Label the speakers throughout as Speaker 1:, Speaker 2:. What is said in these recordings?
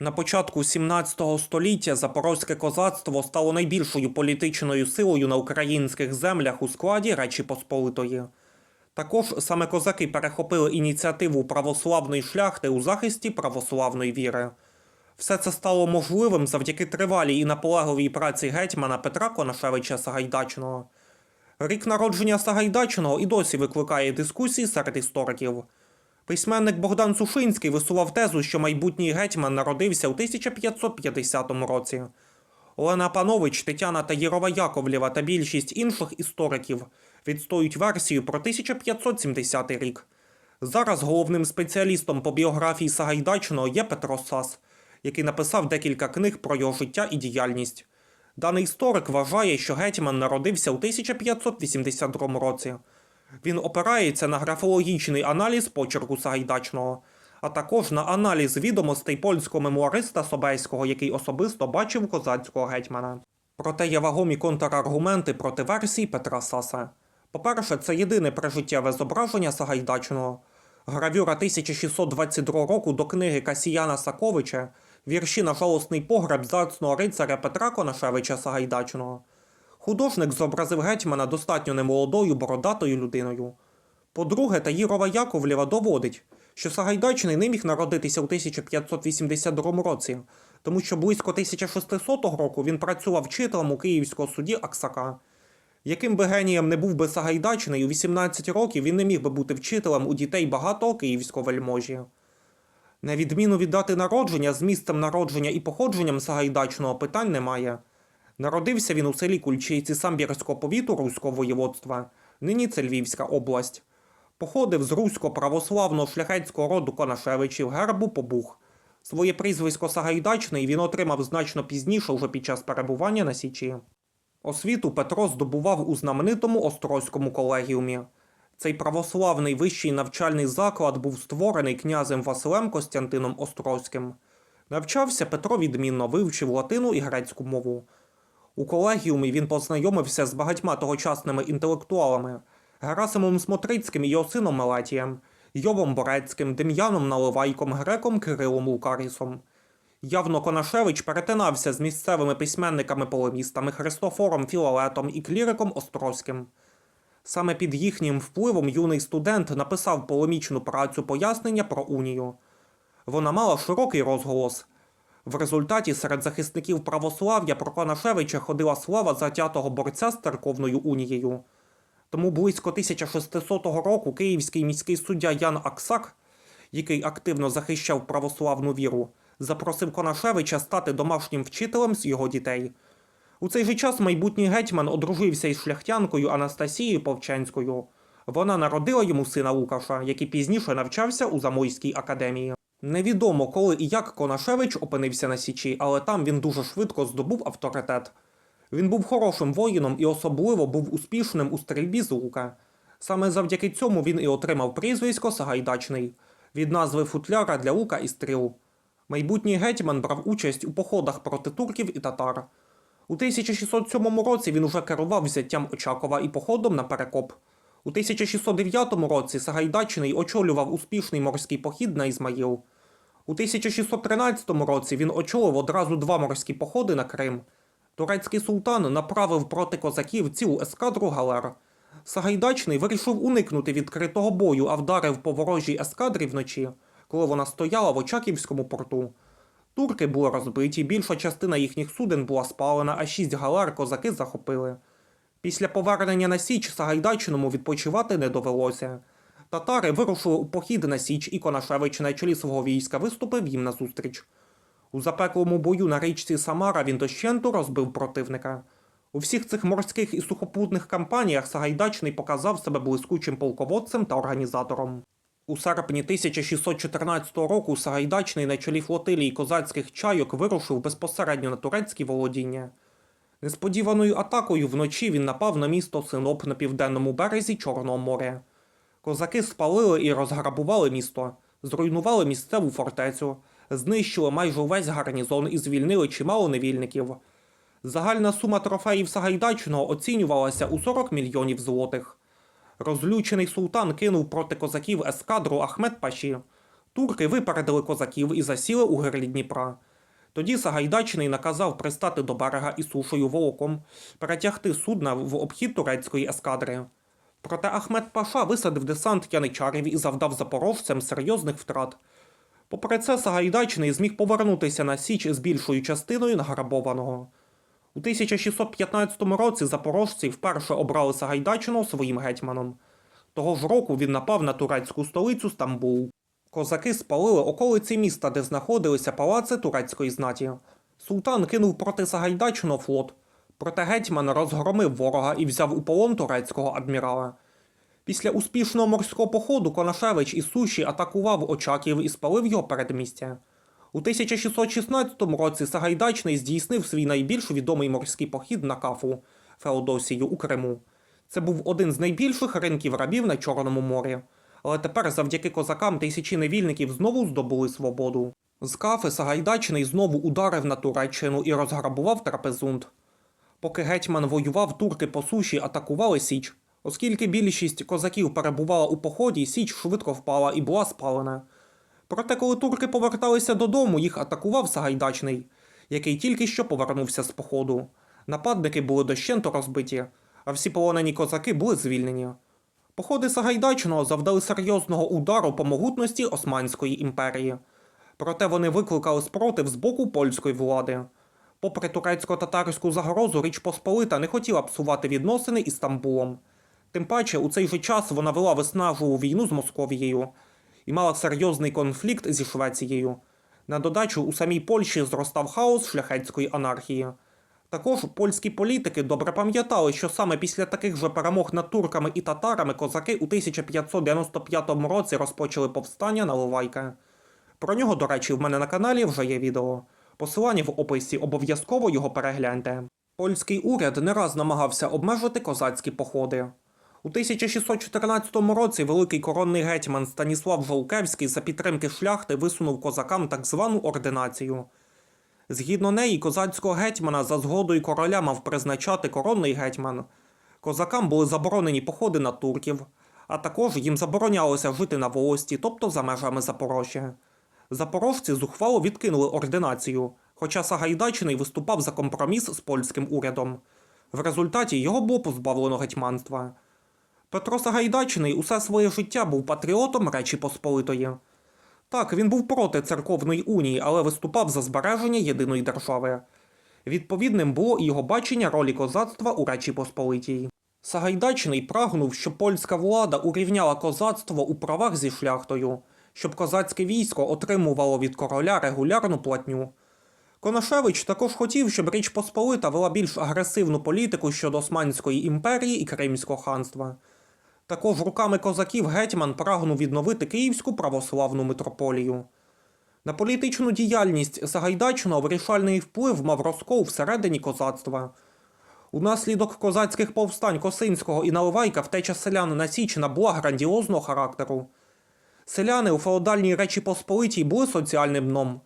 Speaker 1: На початку 17 століття запорозьке козацтво стало найбільшою політичною силою на українських землях у складі Речі Посполитої. Також саме козаки перехопили ініціативу православної шляхти у захисті православної віри. Все це стало можливим завдяки тривалій і наполегливій праці гетьмана Петра Конашевича Сагайдачного. Рік народження Сагайдачного і досі викликає дискусії серед істориків. Письменник Богдан Сушинський висував тезу, що майбутній гетьман народився у 1550 році. Олена Панович, Тетяна Таїрова Яковлєва та більшість інших істориків відстоюють версію про 1570 рік. Зараз головним спеціалістом по біографії Сагайдачного є Петро Сас, який написав декілька книг про його життя і діяльність. Даний історик вважає, що гетьман народився у 1582 році. Він опирається на графологічний аналіз почерку Сагайдачного, а також на аналіз відомостей польського мемуариста Собеського, який особисто бачив козацького гетьмана. Проте є вагомі контраргументи проти версій Петра Саса. По-перше, це єдине прижиттєве зображення Сагайдачного. Гравюра 1622 року до книги Касіяна Саковича вірші на жалосний погреб зацного рицаря Петра Конашевича Сагайдачного. Художник зобразив гетьмана достатньо немолодою бородатою людиною. По-друге, Таїрова Яковлєва доводить, що Сагайдачний не міг народитися у 1582 році, тому що близько 1600 року він працював вчителем у київського суді Аксака. Яким би генієм не був би Сагайдачний, у 18 років він не міг би бути вчителем у дітей багатого київського вельможі. На відміну від дати народження, з місцем народження і походженням Сагайдачного питань немає. Народився він у селі Кульчиці Самбірського повіту Руського воєводства, нині це Львівська область. Походив з русько православного шляхетського роду Конашевичів гербу Побух. Своє прізвисько Сагайдачний він отримав значно пізніше, вже під час перебування на Січі. Освіту Петро здобував у знаменитому Острозькому колегіумі. Цей православний вищий навчальний заклад був створений князем Василем Костянтином Острозьким. Навчався Петро відмінно, вивчив латину і грецьку мову. У колегіумі він познайомився з багатьма тогочасними інтелектуалами Герасимом Смотрицьким і його сином Мелетієм, Йовом Борецьким, Дем'яном Наливайком, греком Кирилом Лукарісом. Явно Конашевич перетинався з місцевими письменниками-полемістами Христофором Філалетом і кліриком Острозьким. Саме під їхнім впливом юний студент написав полемічну працю пояснення про унію. Вона мала широкий розголос. В результаті серед захисників православ'я про Конашевича ходила слава затятого борця з церковною унією. Тому близько 1600 року київський міський суддя Ян Аксак, який активно захищав православну віру, запросив Конашевича стати домашнім вчителем з його дітей. У цей же час майбутній гетьман одружився із шляхтянкою Анастасією Повченською. Вона народила йому сина Лукаша, який пізніше навчався у Замойській академії. Невідомо, коли і як Конашевич опинився на Січі, але там він дуже швидко здобув авторитет. Він був хорошим воїном і особливо був успішним у стрільбі з лука. Саме завдяки цьому він і отримав прізвисько Сагайдачний від назви футляра для лука і стріл. Майбутній гетьман брав участь у походах проти турків і татар. У 1607 році він уже керував взяттям Очакова і походом на Перекоп. У 1609 році Сагайдачний очолював успішний морський похід на Ізмаїл. У 1613 році він очолив одразу два морські походи на Крим. Турецький султан направив проти козаків цілу ескадру галер. Сагайдачний вирішив уникнути відкритого бою, а вдарив по ворожій ескадрі вночі, коли вона стояла в Очаківському порту. Турки були розбиті, більша частина їхніх суден була спалена, а шість галер козаки захопили. Після повернення на Січ Сагайдачному відпочивати не довелося. Татари вирушили у похід на Січ, і Конашевич на чолі свого війська виступив їм назустріч. У запеклому бою на річці Самара він дощенту розбив противника. У всіх цих морських і сухопутних кампаніях Сагайдачний показав себе блискучим полководцем та організатором. У серпні 1614 року Сагайдачний на чолі флотилії козацьких чайок вирушив безпосередньо на турецькі володіння. Несподіваною атакою вночі він напав на місто Синоп на південному березі Чорного моря. Козаки спалили і розграбували місто, зруйнували місцеву фортецю, знищили майже увесь гарнізон і звільнили чимало невільників. Загальна сума трофеїв Сагайдачного оцінювалася у 40 мільйонів злотих. Розлючений султан кинув проти козаків ескадру Ахмед Паші. Турки випередили козаків і засіли у гирлі Дніпра. Тоді Сагайдачний наказав пристати до берега і сушою волоком, перетягти судна в обхід турецької ескадри. Проте Ахмед Паша висадив десант яничарів і завдав запорожцям серйозних втрат. Попри це, Сагайдачний зміг повернутися на Січ з більшою частиною награбованого. У 1615 році запорожці вперше обрали Сагайдачного своїм гетьманом. Того ж року він напав на турецьку столицю Стамбул. Козаки спалили околиці міста, де знаходилися палаци турецької знаті. Султан кинув проти Сагайдачного флот, проте гетьман розгромив ворога і взяв у полон турецького адмірала. Після успішного морського походу Конашевич із суші атакував Очаків і спалив його передмістя. У 1616 році Сагайдачний здійснив свій найбільш відомий морський похід на Кафу Феодосію у Криму. Це був один з найбільших ринків рабів на Чорному морі. Але тепер завдяки козакам тисячі невільників знову здобули свободу. З Кафи Сагайдачний знову ударив на Туреччину і розграбував Трапезунд. Поки гетьман воював, турки по суші атакували Січ. Оскільки більшість козаків перебувала у поході, Січ швидко впала і була спалена. Проте, коли турки поверталися додому, їх атакував Сагайдачний, який тільки що повернувся з походу. Нападники були дощенто розбиті, а всі полонені козаки були звільнені. Походи Сагайдачного завдали серйозного удару по могутності Османської імперії. Проте вони викликали спротив з боку польської влади. Попри турецько-татарську загрозу, Річ Посполита не хотіла псувати відносини із Стамбулом. Тим паче, у цей же час вона вела виснажливу війну з Московією і мала серйозний конфлікт зі Швецією. На додачу у самій Польщі зростав хаос шляхетської анархії. Також польські політики добре пам'ятали, що саме після таких же перемог над турками і татарами козаки у 1595 році розпочали повстання на Ливайка. Про нього, до речі, в мене на каналі вже є відео. Посилання в описі обов'язково його перегляньте. Польський уряд не раз намагався обмежити козацькі походи. У 1614 році великий коронний гетьман Станіслав Жолкевський за підтримки шляхти висунув козакам так звану ординацію. Згідно неї, козацького гетьмана за згодою короля мав призначати коронний гетьман. Козакам були заборонені походи на турків, а також їм заборонялося жити на волості, тобто за межами Запорожжя. Запорожці зухвало відкинули ординацію, хоча Сагайдачний виступав за компроміс з польським урядом. В результаті його було позбавлено гетьманства. Петро Сагайдачний усе своє життя був патріотом Речі Посполитої. Так, він був проти церковної унії, але виступав за збереження єдиної держави. Відповідним було і його бачення ролі козацтва у Речі Посполитій. Сагайдачний прагнув, щоб польська влада урівняла козацтво у правах зі шляхтою, щоб козацьке військо отримувало від короля регулярну платню. Конашевич також хотів, щоб Річ Посполита вела більш агресивну політику щодо Османської імперії і Кримського ханства. Також руками козаків гетьман прагнув відновити Київську православну митрополію. На політичну діяльність Сагайдачного вирішальний вплив мав розкол всередині козацтва. Унаслідок козацьких повстань Косинського і Наливайка втеча селян на Січ набула грандіозного характеру. Селяни у феодальній Речі Посполитій були соціальним дном,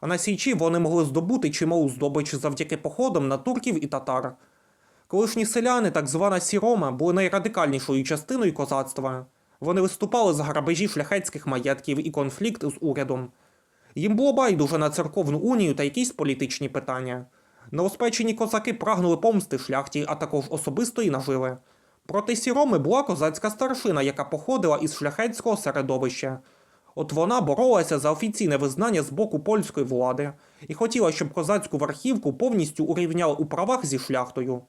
Speaker 1: а на Січі вони могли здобути чималу здобич завдяки походам на турків і татар. Колишні селяни, так звана сірома, були найрадикальнішою частиною козацтва. Вони виступали за грабежі шляхетських маєтків і конфлікт з урядом. Їм було байдуже на церковну унію та якісь політичні питання. Новоспечені козаки прагнули помсти шляхті, а також особистої наживи. Проти сіроми була козацька старшина, яка походила із шляхетського середовища. От вона боролася за офіційне визнання з боку польської влади і хотіла, щоб козацьку верхівку повністю урівняли у правах зі шляхтою.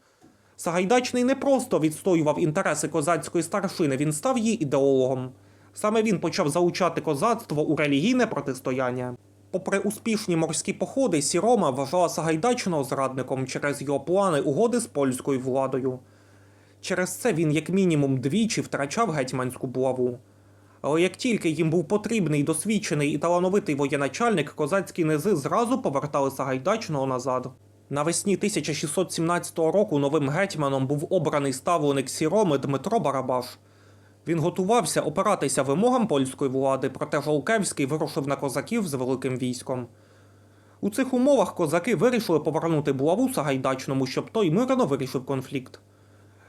Speaker 1: Сагайдачний не просто відстоював інтереси козацької старшини, він став її ідеологом. Саме він почав залучати козацтво у релігійне протистояння. Попри успішні морські походи, Сірома вважала Сагайдачного зрадником через його плани угоди з польською владою. Через це він, як мінімум, двічі втрачав гетьманську булаву. Але як тільки їм був потрібний досвідчений і талановитий воєначальник, козацькі низи зразу повертали Сагайдачного назад. Навесні 1617 року новим гетьманом був обраний ставленик Сіроми Дмитро Барабаш. Він готувався опиратися вимогам польської влади, проте Жолкевський вирушив на козаків з великим військом. У цих умовах козаки вирішили повернути булаву Сагайдачному, щоб той мирно вирішив конфлікт.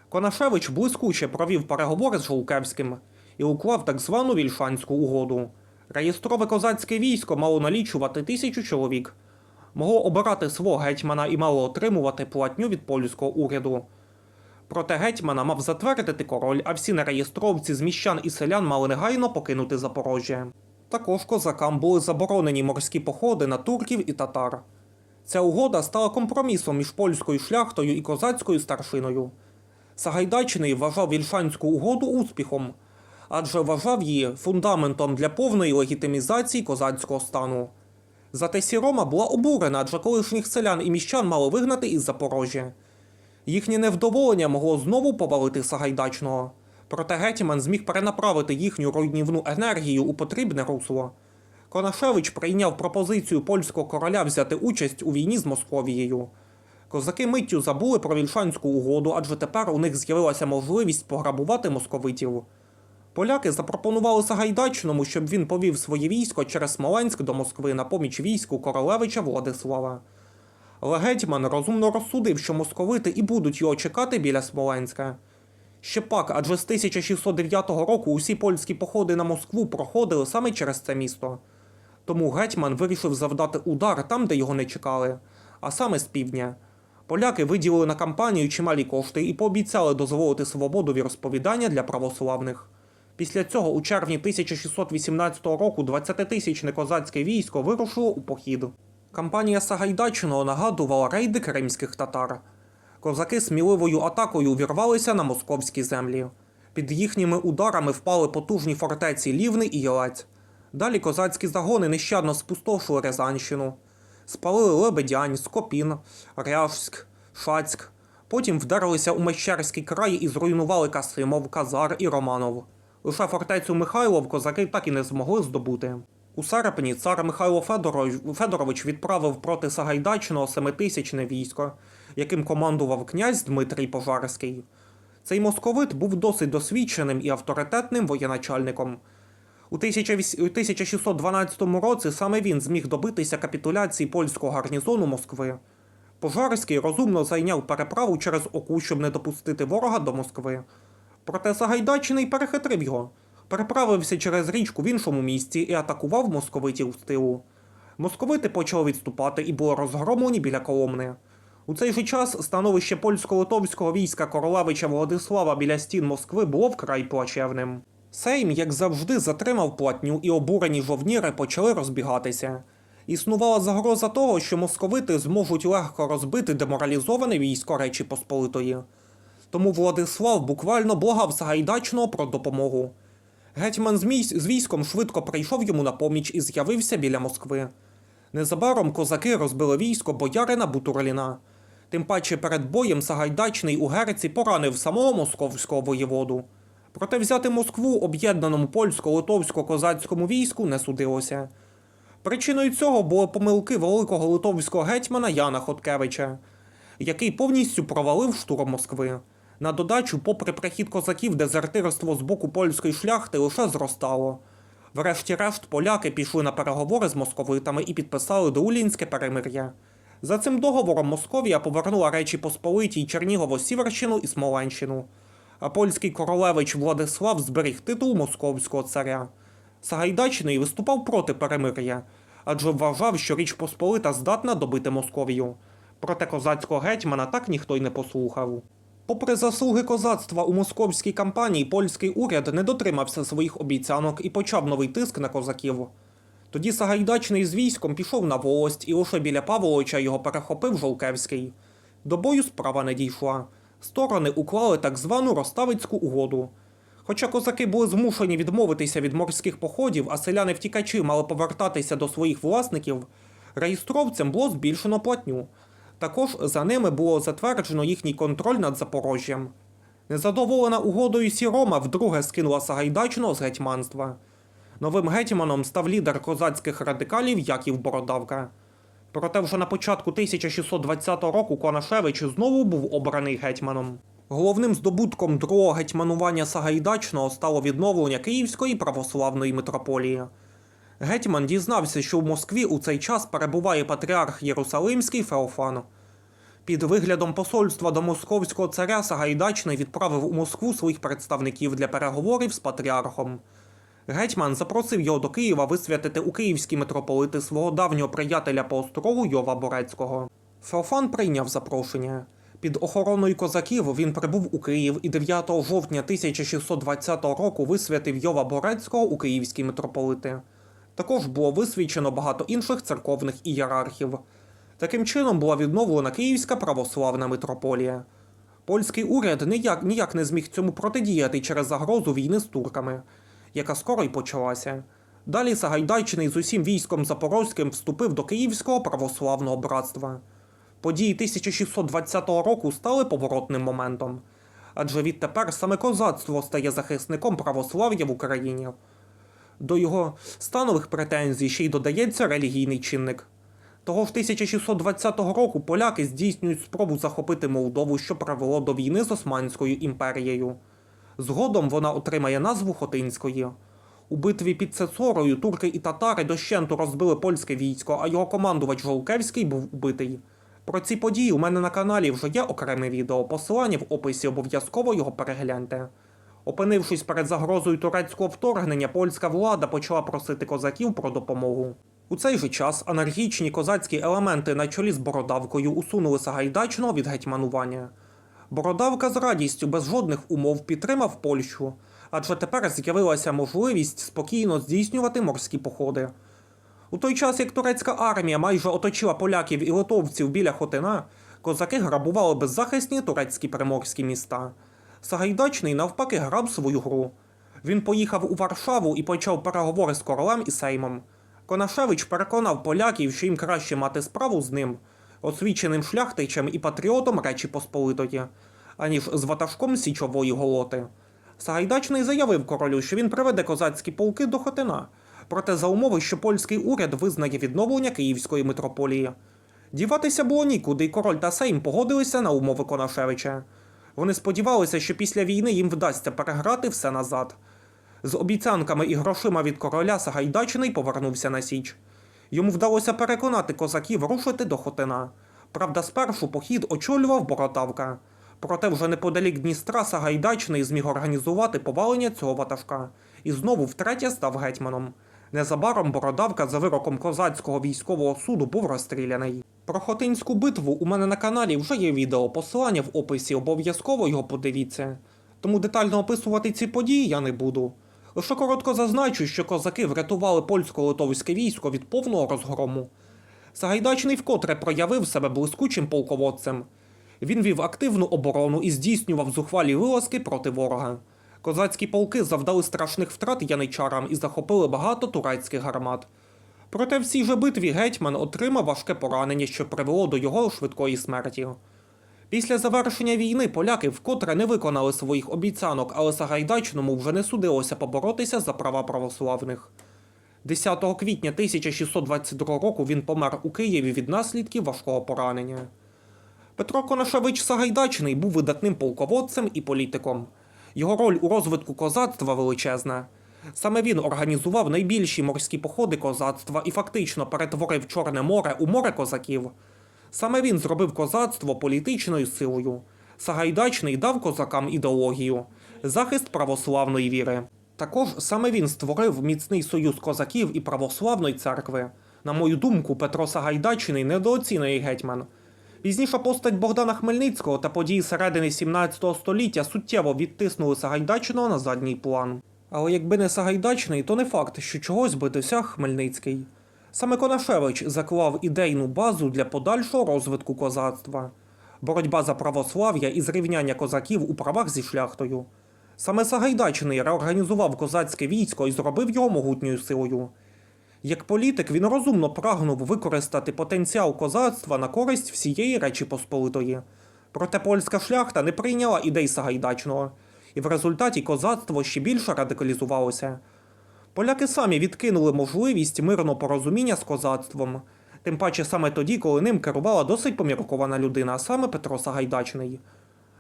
Speaker 1: Конашевич блискуче провів переговори з Жолкевським і уклав так звану Вільшанську угоду. Реєстрове козацьке військо мало налічувати тисячу чоловік, могло обирати свого гетьмана і мало отримувати платню від польського уряду. Проте гетьмана мав затвердити король, а всі нереєстровці з міщан і селян мали негайно покинути Запорожжя. Також козакам були заборонені морські походи на турків і татар. Ця угода стала компромісом між польською шляхтою і козацькою старшиною. Сагайдачний вважав Вільшанську угоду успіхом, адже вважав її фундаментом для повної легітимізації козацького стану. Зате Сірома була обурена, адже колишніх селян і міщан мали вигнати із Запорожжя. Їхнє невдоволення могло знову повалити Сагайдачного. Проте гетьман зміг перенаправити їхню руйнівну енергію у потрібне русло. Конашевич прийняв пропозицію польського короля взяти участь у війні з Московією. Козаки миттю забули про вільшанську угоду, адже тепер у них з'явилася можливість пограбувати московитів. Поляки запропонували Сагайдачному, щоб він повів своє військо через Смоленськ до Москви на поміч війську королевича Владислава. Але гетьман розумно розсудив, що московити і будуть його чекати біля Смоленська. Ще пак, адже з 1609 року усі польські походи на Москву проходили саме через це місто. Тому гетьман вирішив завдати удар там, де його не чекали, а саме з півдня. Поляки виділили на кампанію чималі кошти і пообіцяли дозволити свободу віросповідання для православних. Після цього у червні 1618 року 20-тисячне козацьке військо вирушило у похід. Кампанія Сагайдачного нагадувала рейди кримських татар. Козаки сміливою атакою увірвалися на московські землі. Під їхніми ударами впали потужні фортеці Лівни і Єлець. Далі козацькі загони нещадно спустошили Рязанщину. Спалили Лебедянь, Скопін, Ряжськ, Шацьк. Потім вдерлися у Мещерський край і зруйнували Касимов, Казар і Романов. Лише фортецю Михайлов козаки так і не змогли здобути. У серпні цар Михайло Федорович, відправив проти Сагайдачного семитисячне військо, яким командував князь Дмитрій Пожарський. Цей московит був досить досвідченим і авторитетним воєначальником. У 1612 році саме він зміг добитися капітуляції польського гарнізону Москви. Пожарський розумно зайняв переправу через Оку, щоб не допустити ворога до Москви. Проте Сагайдачний перехитрив його, переправився через річку в іншому місці і атакував московитів з тилу. Московити почали відступати і були розгромлені біля Коломни. У цей же час становище польсько-литовського війська королевича Владислава біля стін Москви було вкрай плачевним. Сейм, як завжди, затримав платню, і обурені жовніри почали розбігатися. Існувала загроза того, що московити зможуть легко розбити деморалізоване військо Речі Посполитої. Тому Владислав буквально благав Сагайдачного про допомогу. Гетьман з, військом швидко прийшов йому на поміч і з'явився біля Москви. Незабаром козаки розбили військо боярина Бутурліна. Тим паче перед боєм Сагайдачний у Герці поранив самого московського воєводу. Проте взяти Москву об'єднаному польсько-литовсько-козацькому війську не судилося. Причиною цього були помилки великого литовського гетьмана Яна Хоткевича, який повністю провалив штурм Москви. На додачу, попри прихід козаків, дезертирство з боку польської шляхти лише зростало. Врешті-решт, поляки пішли на переговори з московитами і підписали Доулінське перемир'я. За цим договором Московія повернула Речі Посполитій Чернігово-Сіверщину і Смоленщину, а польський королевич Владислав зберіг титул московського царя. Сагайдачний виступав проти перемир'я, адже вважав, що Річ Посполита здатна добити Московію. Проте козацького гетьмана так ніхто й не послухав. Попри заслуги козацтва у московській кампанії, польський уряд не дотримався своїх обіцянок і почав новий тиск на козаків. Тоді Сагайдачний з військом пішов на волость, і лише біля Павловича його перехопив Жолкевський. До бою справа не дійшла. Сторони уклали так звану Роставицьку угоду. Хоча козаки були змушені відмовитися від морських походів, а селяни втікачі мали повертатися до своїх власників, реєстровцям було збільшено платню. Також за ними було затверджено їхній контроль над Запорожжям. Незадоволена угодою Сірома вдруге скинула Сагайдачного з гетьманства. Новим гетьманом став лідер козацьких радикалів Яків Бородавка. Проте вже на початку 1620 року Конашевич знову був обраний гетьманом. Головним здобутком другого гетьманування Сагайдачного стало відновлення Київської православної митрополії. Гетьман дізнався, що в Москві у цей час перебуває патріарх Єрусалимський Феофан. Під виглядом посольства до московського царя Сагайдачний відправив у Москву своїх представників для переговорів з патріархом. Гетьман запросив його до Києва висвятити у київські митрополити свого давнього приятеля по острогу Йова Борецького. Феофан прийняв запрошення. Під охороною козаків він прибув у Київ і 9 жовтня 1620 року висвятив Йова Борецького у київські митрополити. Також було висвічено багато інших церковних ієрархів. Таким чином була відновлена Київська православна митрополія. Польський уряд ніяк, ніяк не зміг цьому протидіяти через загрозу війни з турками, яка скоро й почалася. Далі Сагайдачний з усім військом Запорозьким вступив до Київського православного братства. Події 1620 року стали поворотним моментом, адже відтепер саме козацтво стає захисником православ'я в Україні. До його станових претензій ще й додається релігійний чинник. Того ж 1620 року поляки здійснюють спробу захопити Молдову, що привело до війни з Османською імперією. Згодом вона отримає назву Хотинської. У битві під Цецорою турки і татари дощенту розбили польське військо, а його командувач Жолкевський був убитий. Про ці події у мене на каналі вже є окреме відео, посилання в описі обов'язково його перегляньте. Опинившись перед загрозою турецького вторгнення, польська влада почала просити козаків про допомогу. У цей же час анархічні козацькі елементи на чолі з Бородавкою усунули Сагайдачного від гетьманування. Бородавка з радістю без жодних умов підтримав Польщу, адже тепер з'явилася можливість спокійно здійснювати морські походи. У той час, як турецька армія майже оточила поляків і литовців біля Хотина, козаки грабували беззахисні турецькі приморські міста. Сагайдачний навпаки грав свою гру. Він поїхав у Варшаву і почав переговори з королем і сеймом. Конашевич переконав поляків, що їм краще мати справу з ним, освіченим шляхтичем і патріотом Речі Посполитої, аніж з ватажком січової голоти. Сагайдачний заявив королю, що він приведе козацькі полки до Хотина, проте за умови, що польський уряд визнає відновлення Київської митрополії. Діватися було нікуди, і король та Сейм погодилися на умови Конашевича. Вони сподівалися, що після війни їм вдасться переграти все назад. З обіцянками і грошима від короля Сагайдачний повернувся на Січ. Йому вдалося переконати козаків рушити до Хотина. Правда, спершу похід очолював Бородавка. Проте вже неподалік Дністра Сагайдачний зміг організувати повалення цього ватажка і знову втретє став гетьманом. Незабаром Бородавка за вироком козацького військового суду був розстріляний. Про Хотинську битву у мене на каналі вже є відео, посилання в описі, обов'язково його подивіться. Тому детально описувати ці події я не буду. Лише коротко зазначу, що козаки врятували польсько-литовське військо від повного розгрому. Сагайдачний вкотре проявив себе блискучим полководцем. Він вів активну оборону і здійснював зухвалі вилазки проти ворога. Козацькі полки завдали страшних втрат яничарам і захопили багато турецьких гармат. Проте в цій же битві гетьман отримав важке поранення, що привело до його швидкої смерті. Після завершення війни поляки вкотре не виконали своїх обіцянок, але Сагайдачному вже не судилося поборотися за права православних. 10 квітня 1622 року він помер у Києві від наслідків важкого поранення. Петро Конашевич Сагайдачний був видатним полководцем і політиком. Його роль у розвитку козацтва величезна. Саме він організував найбільші морські походи козацтва і фактично перетворив Чорне море у море козаків. Саме він зробив козацтво політичною силою. Сагайдачний дав козакам ідеологію, захист православної віри. Також саме він створив міцний союз козаків і православної церкви. На мою думку, Петро Сагайдачний недооцінений гетьман. Пізніша постать Богдана Хмельницького та події середини 17 століття суттєво відтиснули Сагайдачного на задній план. Але якби не Сагайдачний, то не факт, що чогось би досяг Хмельницький. Саме Конашевич заклав ідейну базу для подальшого розвитку козацтва, боротьба за православ'я і зрівняння козаків у правах зі шляхтою. Саме Сагайдачний реорганізував козацьке військо і зробив його могутньою силою. Як політик він розумно прагнув використати потенціал козацтва на користь всієї Речі Посполитої. Проте польська шляхта не прийняла ідей Сагайдачного, і в результаті козацтво ще більше радикалізувалося. Поляки самі відкинули можливість мирного порозуміння з козацтвом, тим паче саме тоді, коли ним керувала досить поміркована людина, а саме Петро Сагайдачний.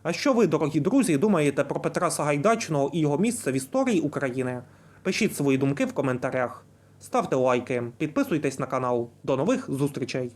Speaker 1: А що ви, дорогі друзі, думаєте про Петра Сагайдачного і його місце в історії України? Пишіть свої думки в коментарях. Ставте лайки, підписуйтесь на канал. До нових зустрічей!